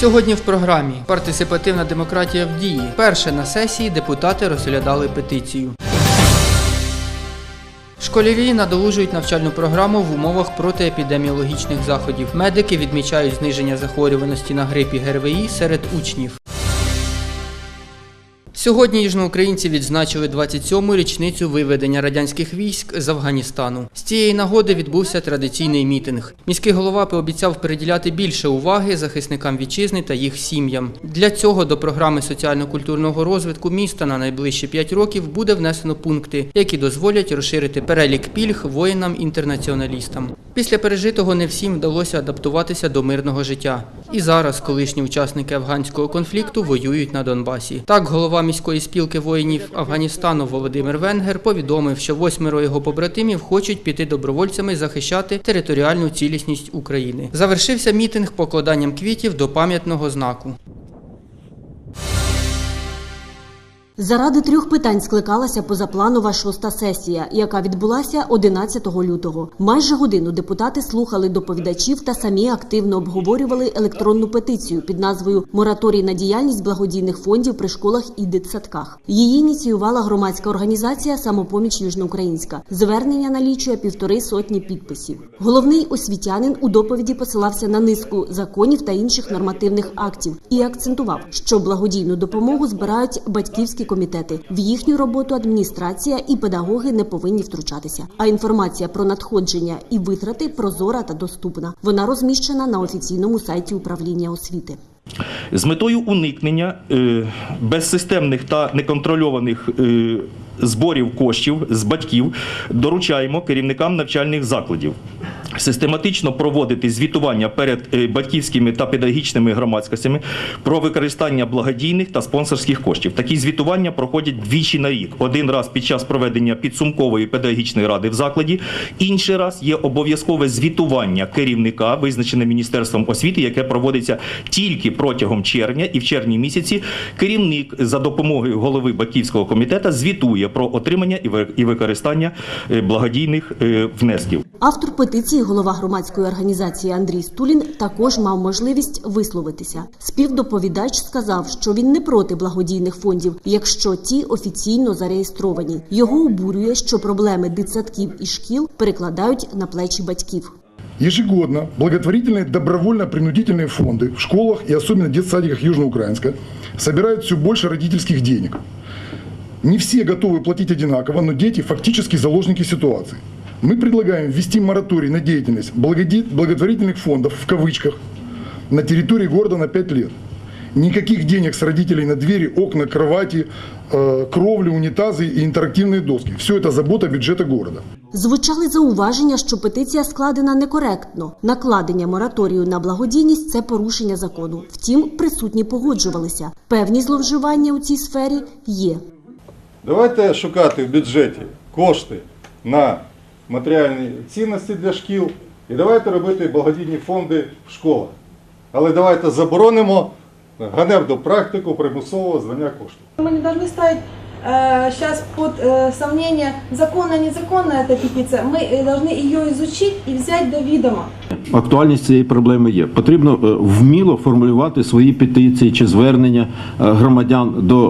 Сьогодні в програмі Партисипативна демократія в дії. Перше на сесії депутати розглядали петицію. Школярі надолужують навчальну програму в умовах протиепідеміологічних заходів. Медики відмічають зниження захворюваності на грип і ГРВІ серед учнів. Сьогодні южноукраїнці відзначили 27-му річницю виведення радянських військ з Афганістану. З цієї нагоди відбувся традиційний мітинг. Міський голова пообіцяв приділяти більше уваги захисникам вітчизни та їх сім'ям. Для цього до програми соціально-культурного розвитку міста на найближчі 5 років буде внесено пункти, які дозволять розширити перелік пільг воїнам-інтернаціоналістам. Після пережитого не всім вдалося адаптуватися до мирного життя. І зараз колишні учасники афганського конфлікту воюють на Донбасі. Так, голова міської спілки воїнів Афганістану Володимир Венгер повідомив, що восьмеро його побратимів хочуть піти добровольцями захищати територіальну цілісність України. Завершився мітинг покладанням квітів до пам'ятного знаку. Заради трьох питань скликалася позапланова шоста сесія, яка відбулася 11 лютого. Майже годину депутати слухали доповідачів та самі активно обговорювали електронну петицію під назвою Мораторій на діяльність благодійних фондів при школах і дитсадках. Її ініціювала громадська організація Самопоміч Южноукраїнська. Звернення налічує півтори сотні підписів. Головний освітянин у доповіді посилався на низку законів та інших нормативних актів і акцентував, що благодійну допомогу збирають батьківські комітети. В їхню роботу адміністрація і педагоги не повинні втручатися. А інформація про надходження і витрати прозора та доступна. Вона розміщена на офіційному сайті управління освіти. З метою уникнення е, безсистемних та неконтрольованих е, зборів коштів з батьків доручаємо керівникам навчальних закладів систематично проводити звітування перед е, батьківськими та педагогічними громадськостями про використання благодійних та спонсорських коштів. Такі звітування проходять двічі на рік. Один раз під час проведення підсумкової педагогічної ради в закладі, інший раз є обов'язкове звітування керівника, визначене Міністерством освіти, яке проводиться тільки протягом червня, і в червні місяці керівник за допомогою голови батьківського комітету звітує про отримання і використання е, благодійних е, внесків. Автор петиції, голова громадської організації Андрій Стулін, також мав можливість висловитися. Співдоповідач сказав, що він не проти благодійних фондів, якщо ті офіційно зареєстровані. Його обурює, що проблеми дитсадків і шкіл перекладають на плечі батьків. Ежегодно благотворительные добровольно-принудительные фонды в школах и особенно детсадиках Южноукраинска собирают все больше родительских денег. Не все готовы платить одинаково, но дети фактически заложники ситуации. Мы предлагаем ввести мораторий на деятельность благоде- благотворительных фондов в кавычках на территории города на 5 лет. Никаких денег с родителей на двери, окна, кровати, э, кровли, унитазы и интерактивные доски. Все это забота бюджета города. Звучали зауваження, що петиція складена некоректно. Накладення мораторію на благодійність це порушення закону. Втім, присутні погоджувалися. Певні зловживання у цій сфері є. Давайте шукати в бюджеті кошти на матеріальні цінності для шкіл і давайте робити благодійні фонди в школах. Але давайте заборонимо ганебну практику примусового звання коштів. Мы не должны ставить сейчас под э, сомнение, законно, незаконно эта петиция. Мы э, должны ее изучить и взять до відома. Актуальність цієї проблеми є. Потрібно е, вміло формулювати свої петиції чи звернення е, громадян до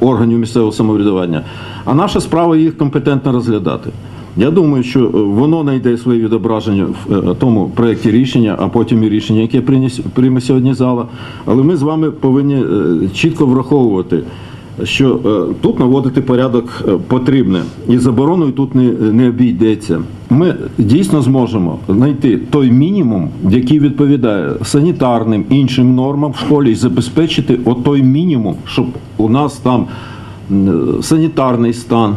е, органів місцевого самоврядування. А наша справа їх компетентно розглядати. Я думаю, що е, воно знайде своє відображення в е, тому проєкті рішення, а потім і рішення, яке прийме сьогодні зала. Але ми з вами повинні е, чітко враховувати, що тут наводити порядок потрібне, і забороною тут не, не обійдеться. Ми дійсно зможемо знайти той мінімум, який відповідає санітарним іншим нормам в школі, і забезпечити отой мінімум, щоб у нас там санітарний стан,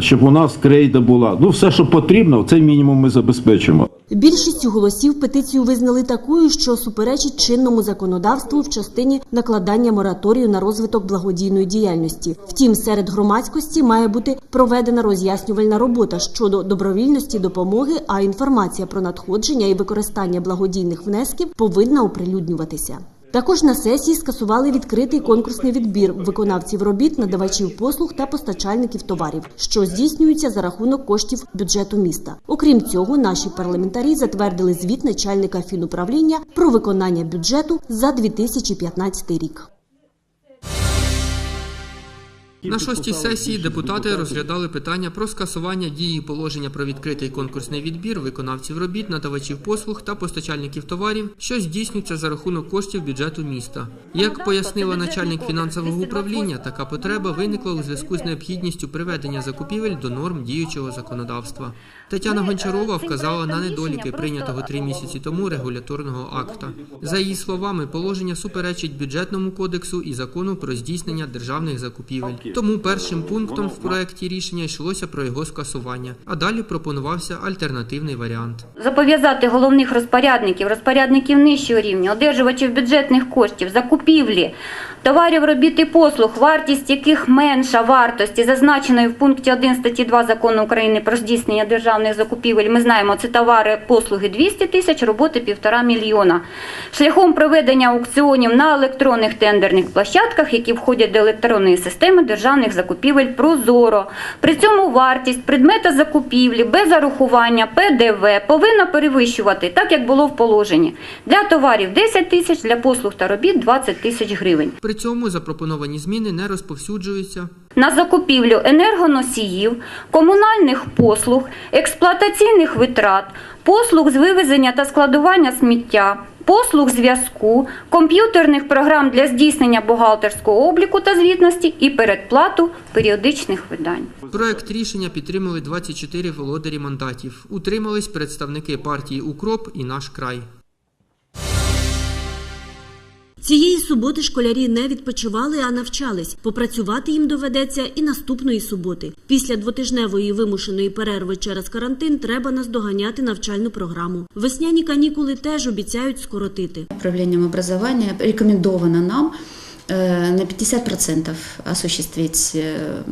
щоб у нас крейда була. Ну, все, що потрібно, цей мінімум ми забезпечимо. Більшістю голосів петицію визнали такою, що суперечить чинному законодавству в частині накладання мораторію на розвиток благодійної діяльності. Втім, серед громадськості має бути проведена роз'яснювальна робота щодо добровільності допомоги, а інформація про надходження і використання благодійних внесків повинна оприлюднюватися. Також на сесії скасували відкритий конкурсний відбір виконавців робіт, надавачів послуг та постачальників товарів, що здійснюються за рахунок коштів бюджету міста. Окрім цього, наші парламентарі затвердили звіт начальника фінуправління про виконання бюджету за 2015 рік. На шостій сесії депутати розглядали питання про скасування дії положення про відкритий конкурсний відбір виконавців робіт, надавачів послуг та постачальників товарів, що здійснюються за рахунок коштів бюджету міста. Як пояснила начальник фінансового управління, така потреба виникла у зв'язку з необхідністю приведення закупівель до норм діючого законодавства. Тетяна Гончарова вказала на недоліки прийнятого три місяці тому регуляторного акта. За її словами, положення суперечить бюджетному кодексу і закону про здійснення державних закупівель. Тому першим пунктом в проекті рішення йшлося про його скасування, а далі пропонувався альтернативний варіант. Зобов'язати головних розпорядників, розпорядників нижчого рівня, одержувачів бюджетних коштів, закупівлі, товарів, робіт і послуг, вартість яких менша вартості, зазначеної в пункті 1 статті 2 Закону України про здійснення державних закупівель. Ми знаємо, це товари, послуги 200 тисяч, роботи 1,5 мільйона. Шляхом проведення аукціонів на електронних тендерних площадках, які входять до електронної системи державних закупівель Прозоро. При цьому вартість предмета закупівлі без зарахування ПДВ повинна перевищувати, так як було в положенні. Для товарів 10 тисяч, для послуг та робіт 20 тисяч гривень. При цьому запропоновані зміни не розповсюджуються на закупівлю енергоносіїв, комунальних послуг, експлуатаційних витрат, послуг з вивезення та складування сміття, послуг зв'язку, комп'ютерних програм для здійснення бухгалтерського обліку та звітності і передплату періодичних видань. Проект рішення підтримали 24 володарі мандатів. Утримались представники партії Укроп і наш край. Цієї суботи школярі не відпочивали, а навчались. Попрацювати їм доведеться і наступної суботи. Після двотижневої вимушеної перерви через карантин треба наздоганяти навчальну програму. Весняні канікули теж обіцяють скоротити. Управлением образования рекомендовано нам э, на 50% осуществить э,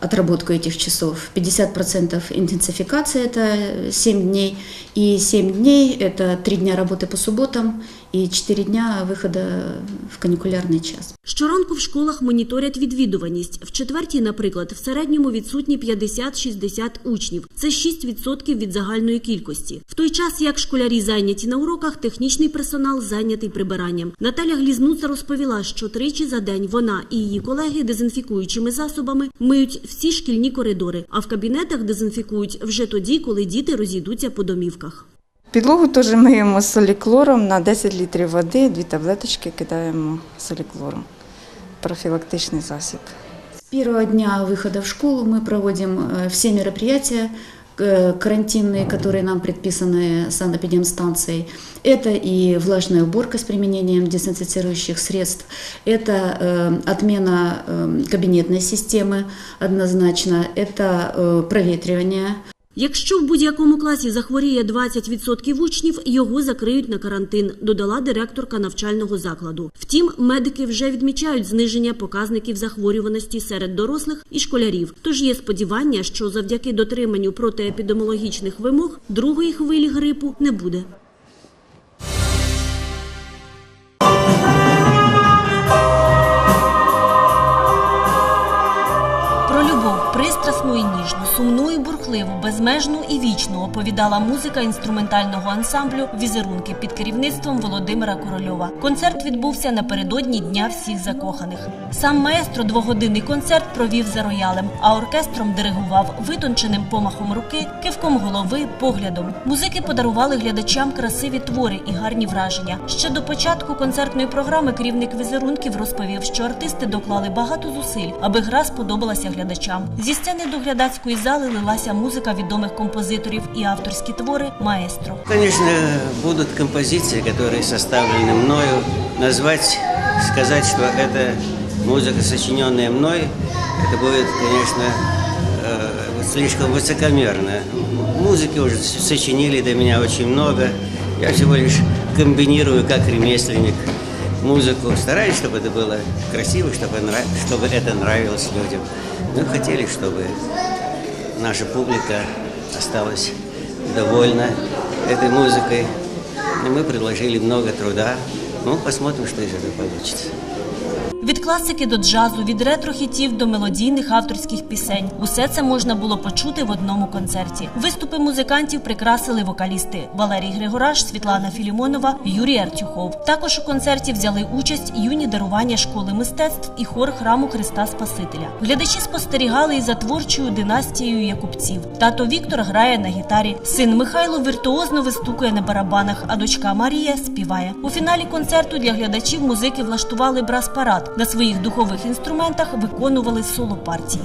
отработку этих часов. 50% интенсификация – это 7 дней, и 7 дней – это 3 дня работы по субботам и 4 дня выхода в каникулярный час. Щоранку в школах моніторять відвідуваність. В четвертій, наприклад, в середньому відсутні 50-60 учнів. Це 6% від загальної кількості. В той час, як школярі зайняті на уроках, технічний персонал зайнятий прибиранням. Наталя Глізнуца розповіла, що тричі за день вона і її колеги дезінфікуючими засобами миють всі шкільні коридори, а в кабінетах дезінфікують вже тоді, коли діти розійдуться по домівках. Підлогу теж миємо соліклором на 10 літрів води, дві таблеточки кидаємо соліклором. Профілактичний засіб. С первого дня выхода в школу мы проводим э, все мероприятия э, карантинные, которые нам предписаны санэпидемстанцией. Это и влажная уборка с применением дезинфицирующих средств, это э, отмена э, кабинетной системы однозначно, это э, проветривание. Якщо в будь-якому класі захворіє 20% учнів, його закриють на карантин, додала директорка навчального закладу. Втім, медики вже відмічають зниження показників захворюваності серед дорослих і школярів. Тож є сподівання, що завдяки дотриманню протиепідемологічних вимог другої хвилі грипу не буде. Пристрасну і ніжну, сумну і бурхливу, безмежну і вічну оповідала музика інструментального ансамблю Візерунки під керівництвом Володимира Корольова. Концерт відбувся напередодні Дня всіх закоханих. Сам маестро двогодинний концерт провів за роялем, а оркестром диригував витонченим помахом руки, кивком голови, поглядом. Музики подарували глядачам красиві твори і гарні враження. Ще до початку концертної програми керівник візерунків розповів, що артисти доклали багато зусиль, аби гра сподобалася глядачам. Зі сцени до глядацької зали лилася музика відомих композиторів і авторські твори маестро. Конечно, будут композиции, которые составлены мною. Назвать, сказать, что это музыка, сочиненная мной, это будет, конечно, э, слишком высокомерно. Музыки уже сочинили до меня очень много. Я всего лишь комбинирую как ремесленник музыку. Стараюсь, чтобы это было красиво, чтобы, нрав- чтобы это нравилось людям. Мы хотели, чтобы наша публика осталась довольна этой музыкой. И мы предложили много труда, Ну, посмотрим, что из этого получится. Від класики до джазу, від ретро-хітів до мелодійних авторських пісень. Усе це можна було почути в одному концерті. Виступи музикантів прикрасили вокалісти Валерій Григораш, Світлана Філімонова, Юрій Артюхов. Також у концерті взяли участь юні дарування школи мистецтв і хор храму Христа Спасителя. Глядачі спостерігали і за творчою династією якубців. Тато Віктор грає на гітарі. Син Михайло віртуозно вистукує на барабанах, а дочка Марія співає. У фіналі концерту для глядачів музики влаштували брас-парад. На своїх духових інструментах виконували соло партії.